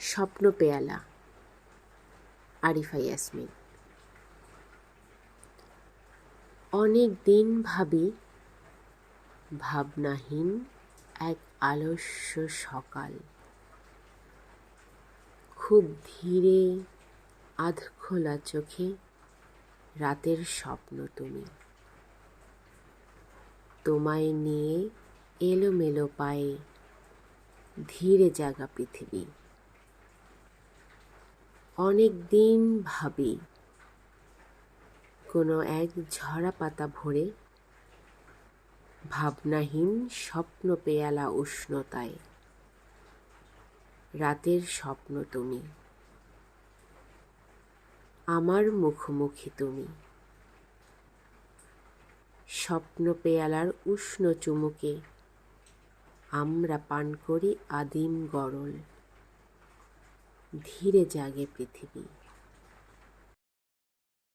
স্বপ্ন পেয়ালা। আরিফা ইয়াসমিন। অনেক দিন ভাবি, ভাবনাহীন এক আলস্য সকাল। খুব ধীরে, আধখোলা চোখে রাতের স্বপ্ন তুমি। তোমায় নিয়ে এলোমেলো পায়ে ধীরে জাগা পৃথিবী। অনেক দিন ভাবি, কোনো এক ঝরা পাতা ভরে ভাবনাহীন স্বপ্ন পেয়ালা উষ্ণতায়। রাতের স্বপ্ন তুমি। আমার মুখোমুখি তুমি। স্বপ্ন পেয়ালার উষ্ণ চুমুকে আমরা পান করি আদিম গরল। ধীরে জাগে পৃথিবী।